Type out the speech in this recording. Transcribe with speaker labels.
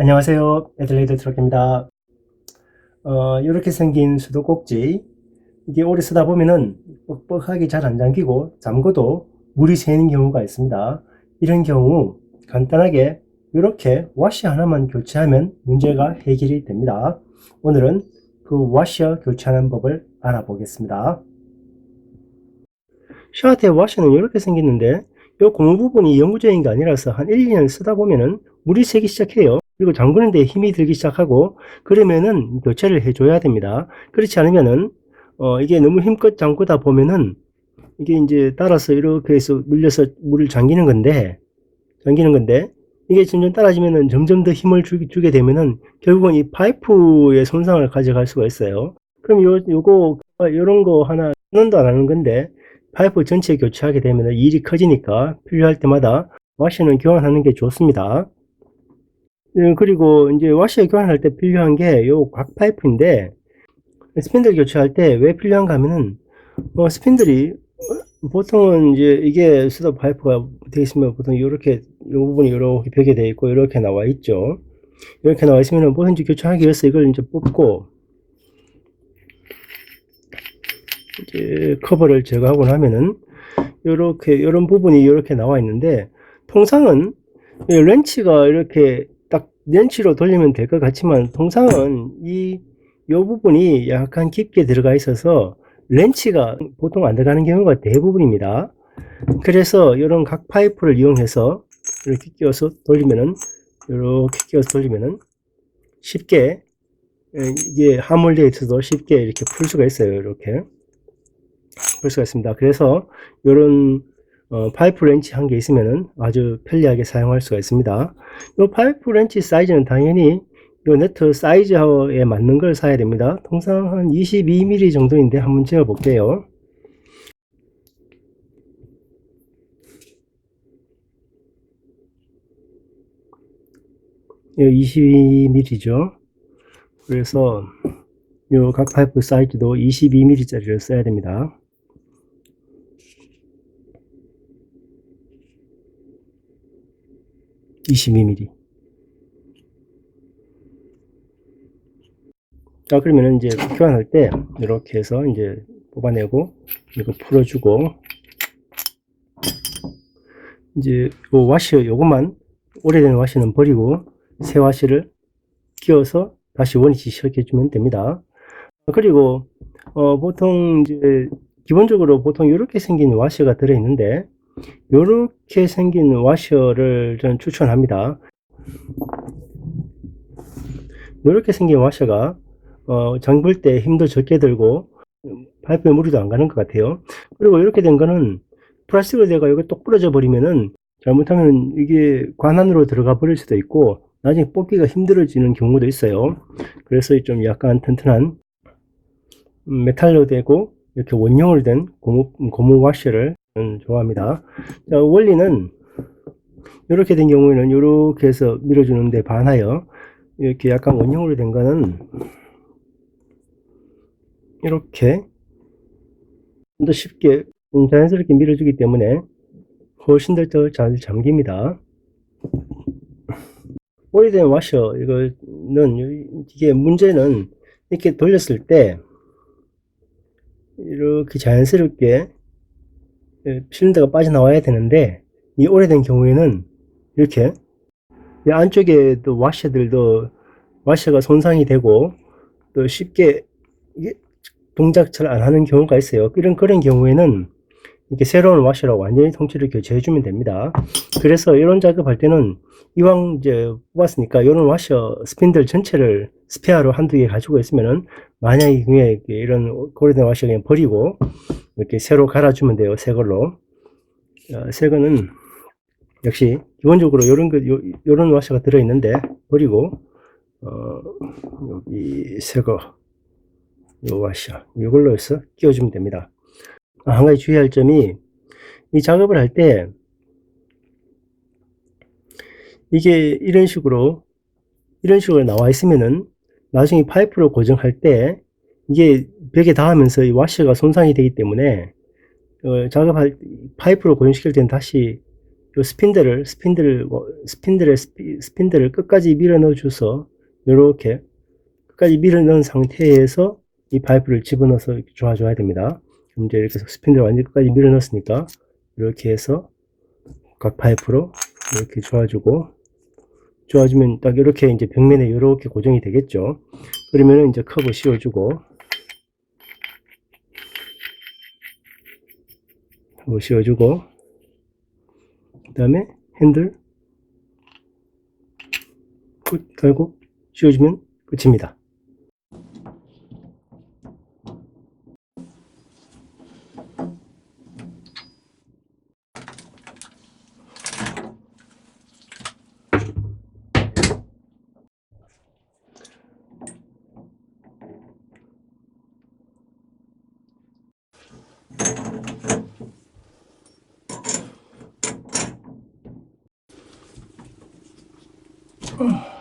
Speaker 1: 안녕하세요. 애들레이드 트럭입니다. 어, 이렇게 생긴 수도꼭지. 이게 오래 쓰다 보면은 뻑뻑하게 잘 안 잠기고 잠궈도 물이 새는 경우가 있습니다. 이런 경우 간단하게 이렇게 와시 하나만 교체하면 문제가 해결이 됩니다. 오늘은 그 와셔 교체하는 법을 알아보겠습니다. 샤워대 와셔는 이렇게 생겼는데 이 고무 부분이 영구적인 게 아니라서 한 1, 2년 쓰다 보면은 물이 새기 시작해요. 그리고 잠그는 데 힘이 들기 시작하고 그러면은 교체를 해줘야 됩니다. 그렇지 않으면은 어 이게 너무 힘껏 잠그다 보면은 이게 이제 따라서 이렇게 해서 눌려서 물을 잠기는 건데 잠기는 건데 이게 점점 따라지면은 점점 더 힘을 주, 주게 되면은 결국은 이 파이프의 손상을 가져갈 수가 있어요. 그럼 요 요거 요런 거 하나 는도 안 하는 건데 파이프 전체 교체하게 되면 일이 커지니까 필요할 때마다 와셔는 교환하는 게 좋습니다. 예, 그리고 이제 와셔 교환할 때 필요한 게 요 곽 파이프인데 스핀들 교체할 때 왜 필요한가 하면은 어, 스핀들이 어, 보통은 이제 이게 수도 파이프가 되어 있으면 보통 이렇게 이 부분이 이렇게 벽에 되어 있고 이렇게 나와 있죠. 이렇게 나와 있으면은 뭐든지 교체하기 위해서 이걸 이제 뽑고 이제 커버를 제거하고 나면은 이렇게 이런 부분이 이렇게 나와 있는데 통상은 이 렌치가 이렇게 딱 렌치로 돌리면 될 것 같지만 통상은 이 요 부분이 약간 깊게 들어가 있어서 렌치가 보통 안 들어가는 경우가 대부분입니다. 그래서 이런 각 파이프를 이용해서 이렇게 끼워서 돌리면은 이렇게 끼워서 돌리면은 쉽게 에, 이게 하물되어 있어도 쉽게 이렇게 풀 수가 있어요. 이렇게 풀 수가 있습니다. 그래서 이런 어, 파이프 렌치 한 개 있으면은 아주 편리하게 사용할 수가 있습니다. 이 파이프 렌치 사이즈는 당연히 이 네트 사이즈에 맞는 걸 사야 됩니다. 통상 한 22mm 정도인데 한번 재어 볼게요. 22mm죠. 그래서 요각 파이프 사이즈도 22mm짜리를 써야 됩니다. (22mm) 자 그러면은 이제 교환할 때 이렇게 해서 이제 뽑아내고 이거 풀어주고 이제 요 와시 요것만 오래된 와시는 버리고 새 와시를 끼워서 다시 원위치 시작해 주면 됩니다. 그리고 어, 보통 이제 기본적으로 보통 이렇게 생긴 와셔가 들어있는데 이렇게 생긴 와셔를 저는 추천합니다. 이렇게 생긴 와셔가 어, 잠글 때 힘도 적게 들고 파이프에 무리도 안 가는 것 같아요. 그리고 이렇게 된 거는 플라스틱으로 돼가 여기 똑 부러져 버리면은 잘못하면 이게 관 안으로 들어가 버릴 수도 있고 나중에 뽑기가 힘들어지는 경우도 있어요. 그래서 좀 약간 튼튼한 음, 메탈로 되고 이렇게 원형으로 된 고무, 고무 와셔를 저는 좋아합니다. 자, 원리는 이렇게 된 경우에는 이렇게 해서 밀어주는데 반하여 이렇게 약간 원형으로 된 거는 이렇게 좀 더 쉽게 자연스럽게 밀어주기 때문에 훨씬 더 잘 잠깁니다. 오래된 와셔 이거는 이게 문제는 이렇게 돌렸을 때 이렇게 자연스럽게 실린더가 빠져나와야 되는데 이 오래된 경우에는 이렇게 이 안쪽에 또 와셔들도 와셔가 손상이 되고 또 쉽게 동작 잘 안 하는 경우가 있어요. 이런 그런 경우에는 이렇게 새로운 와셔로 완전히 통째로 교체해 주면 됩니다. 그래서 이런 작업할 때는 이왕 이제 뽑았으니까 이런 와셔 스핀들 전체를 스페어로 한두 개 가지고 있으면은 만약에 그냥 이런 오래된 와셔 그냥 버리고 이렇게 새로 갈아주면 돼요. 새 걸로. 어, 새 거는 역시 기본적으로 이런 거 요, 요런 와셔가 들어 있는데 버리고 어, 여기 새거 요 와셔 이걸로 해서 끼워주면 됩니다. 아, 한 가지 주의할 점이 이 작업을 할 때 이게 이런 식으로 이런 식으로 나와 있으면은 나중에 파이프를 고정할 때 이게 벽에 닿으면서 이 와셔가 손상이 되기 때문에 어, 작업할 파이프를 고정시킬 때는 다시 요 스핀들을 스핀들을 뭐, 스핀들의 스핀들을 끝까지 밀어 넣어 줘서 이렇게 끝까지 밀어 넣은 상태에서 이 파이프를 집어넣어서 이렇게 조아 줘야 됩니다. 그럼 이제 이렇게 해서 스핀들을 완전히 끝까지 밀어 넣었으니까 이렇게 해서 각 파이프로 이렇게 조아주고 조아주면 딱 이렇게 이제 벽면에 이렇게 고정이 되겠죠. 그러면은 이제 컵을 씌워주고 컵을 씌워주고 그 다음에 핸들 끝 달고 씌워주면 끝입니다. Oh.